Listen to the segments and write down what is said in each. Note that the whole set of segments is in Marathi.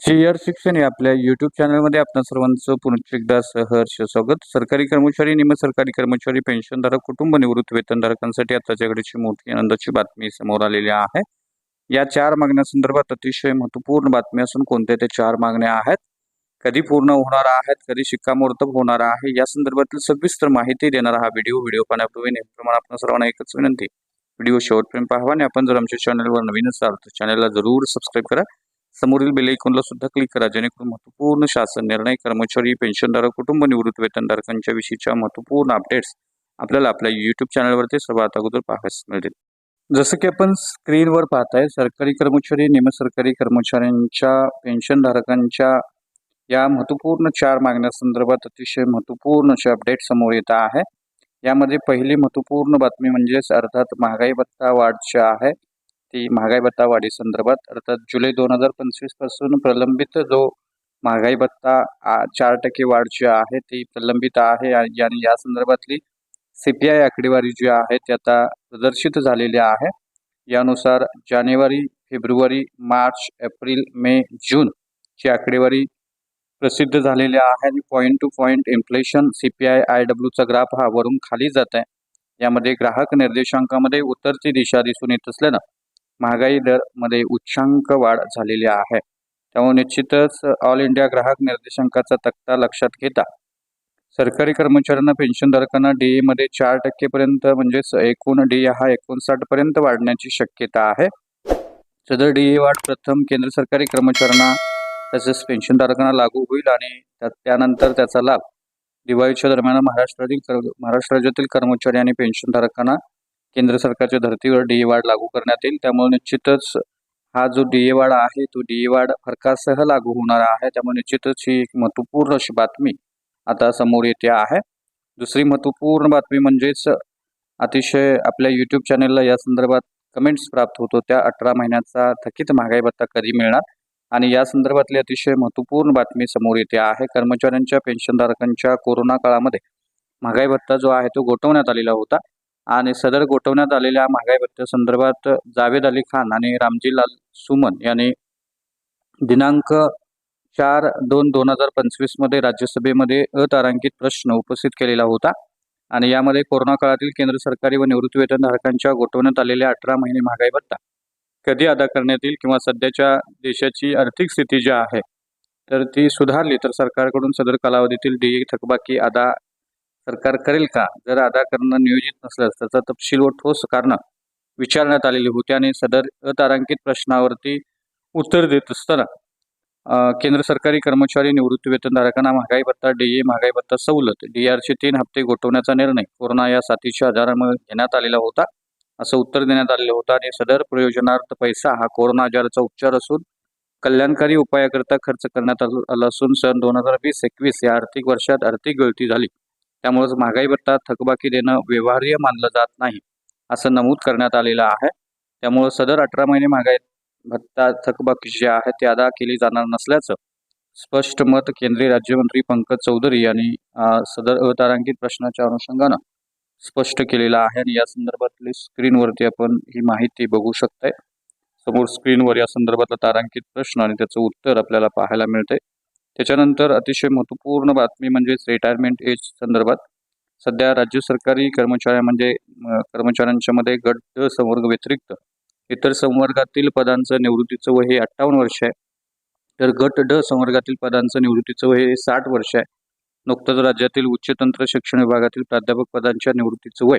सीआर शिक्षण या आपल्या युट्यूब चॅनलमध्ये आपणा सर्वांचं पुन्हा एकदा सहर्ष स्वागत. सरकारी कर्मचारी निम सरकारी कर्मचारी पेन्शनधारक कुटुंब निवृत्त वेतनधारकांसाठी आताच्या घडीची मोठी आनंदाची बातमी समोर आलेली आहे. या चार मागण्यासंदर्भात अतिशय महत्त्वपूर्ण बातमी असून कोणत्या त्या चार मागण्या आहेत कधी पूर्ण होणार आहेत कधी शिक्कामोर्तब होणार आहे या संदर्भातील सविस्तर माहिती देणारा हा व्हिडिओ व्हिडिओ पाहण्यापूर्वी नेहमीप्रमाणे आपण सर्वांना एकच विनंती. व्हिडिओ शेवटपर्यंत पाहावा आणि आपण जर आमच्या चॅनलवर नवीन असाल तर चॅनलला जरूर सबस्क्राईब करा. समोरील बेल आयकॉनला सुद्धा क्लिक करा जेणेकरून महत्त्वपूर्ण शासन निर्णय कर्मचारी पेन्शनधारक कुटुंब निवृत्त वेतनधारकांच्या विषयीच्या महत्त्वपूर्ण अपडेट्स आपल्याला आपल्या युट्यूब चॅनलवरती सर्वात अगोदर पाहायला मिळतील. जसं की आपण स्क्रीनवर पाहताय सरकारी कर्मचारी निमसरकारी कर्मचाऱ्यांच्या पेन्शनधारकांच्या या महत्त्वपूर्ण चार मागण्यासंदर्भात अतिशय महत्त्वपूर्ण असे अपडेट समोर येत आहे. यामध्ये पहिली महत्त्वपूर्ण बातमी म्हणजेच अर्थात महागाई भत्ता वाढच्या आहे ती महागाई भत्ता वाढी संदर्भात. अर्थात जुलै दोन हजार पंचवीसपासून प्रलंबित जो महागाई भत्ता आ, चार टक्के वाढ जी आहे ती प्रलंबित आहे आणि या संदर्भातली सी पी आय आकडेवारी जी आहे ती आता प्रदर्शित झालेली आहे. यानुसार जानेवारी फेब्रुवारी मार्च एप्रिल मे जून ची आकडेवारी प्रसिद्ध झालेली आहे आणि point two point inflation C P I I डब्ल्यूचा graph हा वरून खाली जात आहे. यामध्ये ग्राहक निर्देशांकामध्ये उतरती दिशा दिसून येत असल्यानं महागाई दरमध्ये उच्चांक वाढ झालेली आहे. त्यामुळे निश्चितच ऑल इंडिया ग्राहक निर्देशांकाचा तक्ता लक्षात घेता. सरकारी कर्मचाऱ्यांना पेन्शनधारकांना डी एमध्ये चार टक्केपर्यंत म्हणजेच एकूण डी हा एकोणसाठपर्यंत वाढण्याची शक्यता आहे. सदर डी ए वाढ प्रथम केंद्र सरकारी कर्मचाऱ्यांना तसेच पेन्शनधारकांना लागू होईल आणि त्यानंतर त्याचा लाभ. दिवाळीच्या दरम्यान महाराष्ट्रातील महाराष्ट्र राज्यातील कर्मचारी आणि पेन्शनधारकांना केंद्र सरकारच्या धर्तीवर डी ए वाढ लागू करण्यात येईल. त्यामुळे निश्चितच हा जो डी ए वाढ आहे तो डी ए वाढ फरकासह लागू होणार आहे. त्यामुळे निश्चितच ही एक महत्त्वपूर्ण अशी बातमी आता समोर येते आहे. दुसरी महत्त्वपूर्ण बातमी म्हणजेच अतिशय आपल्या यूट्यूब चॅनलला या संदर्भात कमेंट्स प्राप्त होतो. त्या अठरा महिन्याचा थकीत महागाई भत्ता कधी मिळणार? आणि या संदर्भातली अतिशय महत्त्वपूर्ण बातमी समोर येते आहे. कर्मचाऱ्यांच्या पेन्शनधारकांच्या कोरोना काळामध्ये महागाई भत्ता जो आहे तो गोठवण्यात आलेला होता. आणि सदर गोठवण्यात आलेल्या महागाई भत्त्यासंदर्भात जावेद अली खान आणि रामजीलाल सुमन यांनी दिनांक चार दोन दोन हजार पंचवीसमध्ये राज्यसभेमध्ये अतारांकित प्रश्न उपस्थित केलेला होता. आणि यामध्ये कोरोना काळातील केंद्र सरकारी व निवृत्तीवेतनधारकांच्या गोठवण्यात आलेल्या अठरा महिने महागाई भत्ता कधी अदा करण्यात येईल किंवा सध्याच्या देशाची आर्थिक स्थिती जी आहे तर ती सुधारली तर सरकारकडून सदर कालावधीतील डी थकबाकी अदा सरकार करेल का? जर अदा करणं नियोजित नसल्यास त्याचा तपशील व ठोस कारणं विचारण्यात आलेली होती आणि सदर अतारांकित प्रश्नावरती उत्तर देत असताना केंद्र सरकारी कर्मचारी निवृत्ती वेतनधारकांना महागाई भत्ता डी ए महागाई भत्ता सवलत डी आरचे तीन हप्ते गोठवण्याचा निर्णय कोरोना या साथीच्या आजारामुळे घेण्यात आलेला होता असं उत्तर देण्यात आलेलं होतं आणि सदर प्रयोजनार्थ पैसा हा कोरोना आजाराचा उपचार असून कल्याणकारी उपायाकरता खर्च करण्यात आला असून सन दोन हजार वीस एकवीस या आर्थिक वर्षात आर्थिक गळती झाली. त्यामुळेच महागाई भत्ता थकबाकी देणं व्यवहार्य मानलं जात नाही असं नमूद करण्यात आलेलं आहे. त्यामुळे सदर अठरा महिने महागाई भत्ता थकबाकी जे आहे ते अदा केली जाणार नसल्याचं स्पष्ट मत केंद्रीय राज्यमंत्री पंकज चौधरी यांनी सदर अतारांकित प्रश्नाच्या अनुषंगानं स्पष्ट केलेलं आहे आणि या संदर्भातली स्क्रीनवरती आपण ही माहिती बघू शकताय. समोर स्क्रीनवर या संदर्भातला तारांकित प्रश्न आणि त्याचं उत्तर आपल्याला पाहायला मिळतंय. त्याच्यानंतर अतिशय महत्त्वपूर्ण बातमी म्हणजेच रिटायरमेंट एज संदर्भात सध्या राज्य सरकारी कर्मचाऱ्या म्हणजे कर्मचाऱ्यांच्या मध्ये गट संवर्ग व्यतिरिक्त इतर संवर्गातील पदांचं निवृत्तीचं वय हे अठ्ठावन्न वर्ष आहे. तर गट ड संवर्गातील पदांचं निवृत्तीचं वय हे साठ वर्ष आहे. नुकतंच राज्यातील उच्च तंत्र शिक्षण विभागातील प्राध्यापक पदांच्या निवृत्तीचं वय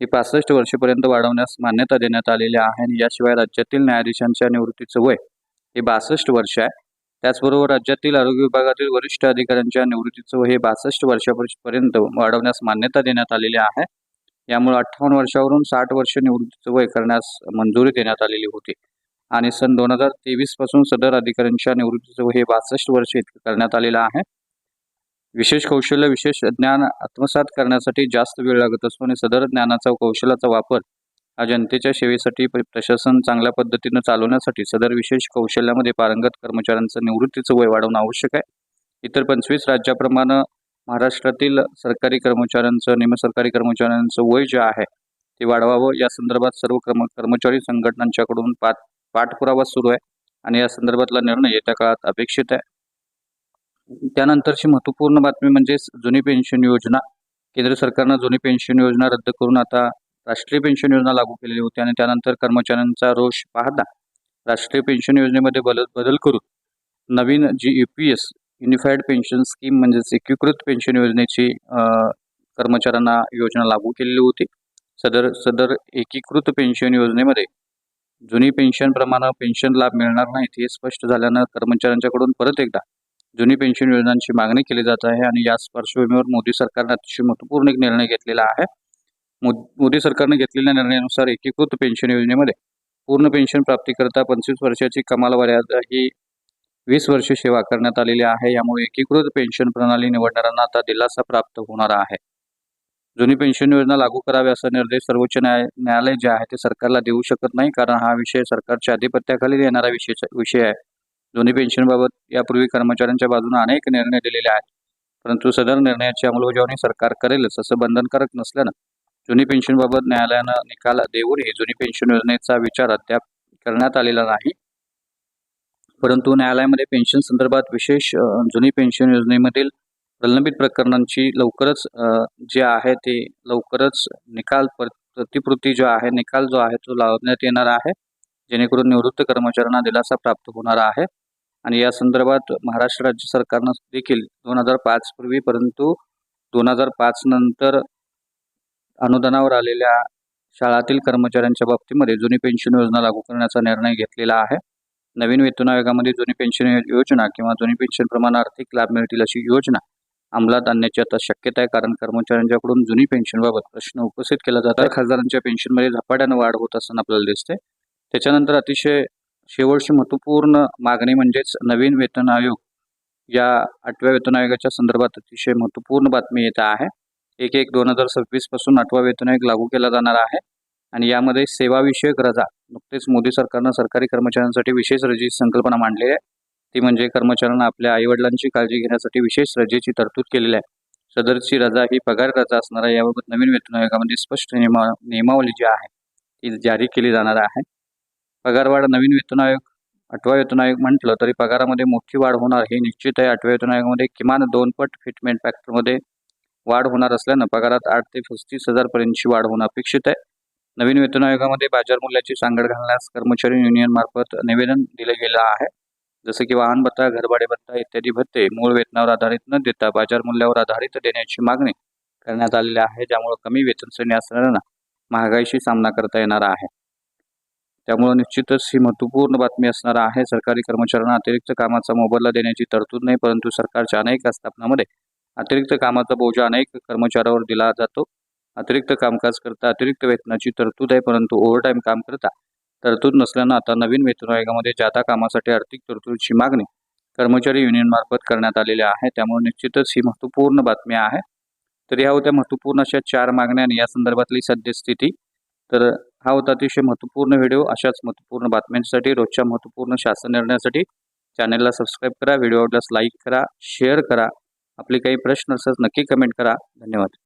हे पासष्ट वर्षपर्यंत वाढवण्यास मान्यता देण्यात आलेली आहे आणि याशिवाय राज्यातील न्यायाधीशांच्या निवृत्तीचं वय हे बासष्ट वर्ष आहे. त्याचबरोबर राज्यातील आरोग्य विभागातील वरिष्ठ अधिकाऱ्यांच्या निवृत्तीचं वय हे बासष्ट वर्षापर्यंत वाढवण्यास मान्यता देण्यात आलेली आहे. यामुळे अठ्ठावन्न वर्षावरून साठ वर्ष निवृत्तीचं वय करण्यास मंजुरी देण्यात आलेली होती. आणि सन दोन हजार तेवीसपासून सदर अधिकाऱ्यांच्या निवृत्तीचं वय हे बासष्ट वर्ष इतकं करण्यात आलेलं आहे. विशेष कौशल्य विशेष ज्ञान आत्मसात करण्यासाठी जास्त वेळ लागत असतो आणि सदर ज्ञानाचा कौशल्याचा वापर हा जनतेच्या सेवेसाठी प्रशासन चांगल्या पद्धतीनं चालवण्यासाठी सदर विशेष कौशल्यामध्ये पारंगत कर्मचाऱ्यांचं निवृत्तीचं वय वाढवणं आवश्यक आहे. इतर पंचवीस राज्याप्रमाणे महाराष्ट्रातील सरकारी कर्मचाऱ्यांचं निमसरकारी कर्मचाऱ्यांचं वय जे आहे ते वाढवावं. या संदर्भात सर्व कर्म कर्मचारी संघटनांच्याकडून पाठ पाठपुरावा सुरू आहे आणि या संदर्भातला निर्णय येत्या काळात अपेक्षित आहे. त्यानंतरची महत्त्वपूर्ण बातमी म्हणजेच जुनी पेन्शन योजना. केंद्र सरकारनं जुनी पेन्शन योजना रद्द करून आता राष्ट्रीय पेन्शन योजना लागू केलेली होती आणि त्यानंतर कर्मचाऱ्यांचा रोष पाहता राष्ट्रीय पेन्शन योजनेमध्ये बदल बदल करून नवीन जी U P S unified pension scheme म्हणजेच एकीकृत पेन्शन योजनेची कर्मचाऱ्यांना योजना लागू केलेली होती. सदर सदर एकीकृत पेन्शन योजनेमध्ये जुनी पेन्शनप्रमाणे पेन्शन लाभ मिळणार नाहीत हे स्पष्ट झाल्यानं कर्मचाऱ्यांच्याकडून परत एकदा जुनी पेन्शन योजनांची मागणी केली जात आहे आणि याच पार्श्वभूमीवर मोदी सरकारने अतिशय महत्त्वपूर्ण एक निर्णय घेतलेला आहे. मोदी सरकारने घेतलेल्या निर्णयानुसार एकीकृत पेन्शन योजनेमध्ये पूर्ण पेन्शन प्राप्तीकरता पंचवीस वर्षाची कमाल मर्यादा ही वीस वर्षे सेवा करण्यात आलेली आहे. यामुळे एकीकृत पेन्शन प्रणाली निवडणाऱ्यांना आता दिलासा प्राप्त होणार आहे. जुनी पेन्शन योजना लागू करावी असा निर्देश सर्वोच्च न्याय न्यायालय जे आहे ते सरकारला देऊ शकत नाही. कारण हा विषय सरकारच्या अधिपत्याखाली येणारा विषय विषय आहे. जुनी पेन्शनबाबत यापूर्वी कर्मचाऱ्यांच्या बाजूने अनेक निर्णय दिलेले आहेत. परंतु सदर निर्णयाची अंमलबजावणी सरकार करेलच असं बंधनकारक नसल्यानं जुनी पेन्शनबाबत न्यायालयानं निकाल देऊनही जुनी पेन्शन योजनेचा विचार अद्याप करण्यात आलेला नाही. परंतु न्यायालयामध्ये पेन्शन संदर्भात विशेष जुनी पेन्शन योजनेमधील प्रलंबित प्रकरणांची लवकरच जे आहे ते लवकरच निकाल पर प्रतिकृती जो आहे निकाल जो आहे तो लावण्यात येणार आहे जेणेकरून निवृत्त कर्मचाऱ्यांना दिलासा प्राप्त होणार आहे. आणि या संदर्भात महाराष्ट्र राज्य सरकारनं देखील दोन हजार पाच पूर्वी परंतु दोन हजार पाच नंतर अनुदानावर आलेल्या शाळातील कर्मचाऱ्यांच्या बाबतीमध्ये जुनी पेन्शन योजना लागू करण्याचा निर्णय घेतलेला आहे. नवीन वेतन आयोगामध्ये जुनी पेन्शन योजना किंवा जुनी पेन्शन प्रमाण आर्थिक लाभ मिळतील अशी योजना अंमलात आणण्याची आता शक्यता आहे कारण कर्मचाऱ्यांच्याकडून जुनी पेन्शनबाबत प्रश्न उपस्थित केला जातात खासदारांच्या पेन्शनमध्ये झपाट्यानं वाढ होत असताना आपल्याला दिसते त्याच्यानंतर अतिशय शेवटची महत्त्वपूर्ण मागणी म्हणजेच नवीन वेतन आयोग या आठव्या वेतन आयोगाच्या संदर्भात अतिशय महत्त्वपूर्ण बातमी येत आहे. एक एक दोन हजार सव्वीसपासून आठवा वेतन आयोग लागू केला जाणार आहे. आणि यामध्ये सेवाविषयक रजा नुकतेच मोदी सरकारनं सरकारी कर्मचाऱ्यांसाठी विशेष रजेची संकल्पना मांडली आहे. ती म्हणजे कर्मचाऱ्यांना आपल्या आईवडिलांची काळजी घेण्यासाठी विशेष रजेची तरतूद केलेली आहे. सदरची रजा ही पगार रजा असणार आहे. याबाबत नवीन वेतन आयोगामध्ये स्पष्ट नियमा नियमावली जी आहे ती जारी केली जाणार आहे. पगारवाढ नवीन वेतन आयोग आठवा वेतन आयोग म्हटलं तरी पगारामध्ये मोठी वाढ होणार. हे निश्चित आहे. आठव्या वेतन आयोगामध्ये किमान दोन पट फिटमेंट फॅक्टरमध्ये वाढ होणार असल्यानं पगारात आठ ते पस्तीस हजारपर्यंतची वाढ होणं अपेक्षित आहे. नवीन वेतन आयोगामध्ये बाजार मूल्याची सांगड घालण्यास कर्मचारी युनियन मार्फत निवेदन दिलं गेलं आहे. जसं की वाहन भत्ता घरभाडे भत्ता इत्यादी भत्ते मूळ वेतनावर आधारित न देता बाजार मूल्यावर आधारित देण्याची मागणी करण्यात आलेली आहे ज्यामुळे कमी वेतन श्रेणी असणाऱ्यांना महागाईशी सामना करता येणार आहे. त्यामुळे निश्चितच ही महत्त्वपूर्ण बातमी असणार आहे. सरकारी कर्मचाऱ्यांना अतिरिक्त कामाचा मोबदला देण्याची तरतूद नाही परंतु सरकारच्या अनेक आस्थापनामध्ये अतिरिक्त कामाचा बोजा अनेक कर्मचाऱ्यावर दिला जातो. अतिरिक्त कामकाज करता अतिरिक्त वेतनाची तरतूद आहे परंतु ओव्हरटाईम काम करता तरतूद नसल्यानं आता नवीन वेतन आयोगामध्ये जादा कामासाठी आर्थिक तरतूदची मागणी कर्मचारी युनियनमार्फत करण्यात आलेली आहे त्यामुळे निश्चितच ही महत्त्वपूर्ण बातमी आहे. तर ह्या होत्या महत्त्वपूर्ण अशा चार मागण्या आणि या संदर्भातली सद्यस्थिती. तर हा होता अतिशय महत्त्वपूर्ण व्हिडिओ. अशाच महत्त्वपूर्ण बातम्यांसाठी रोजच्या महत्त्वपूर्ण शासन निर्णयासाठी चॅनलला सबस्क्राईब करा व्हिडिओ आवडल्यास लाईक करा शेअर करा आपले काही प्रश्न असल्यास नक्की कमेंट करा. धन्यवाद.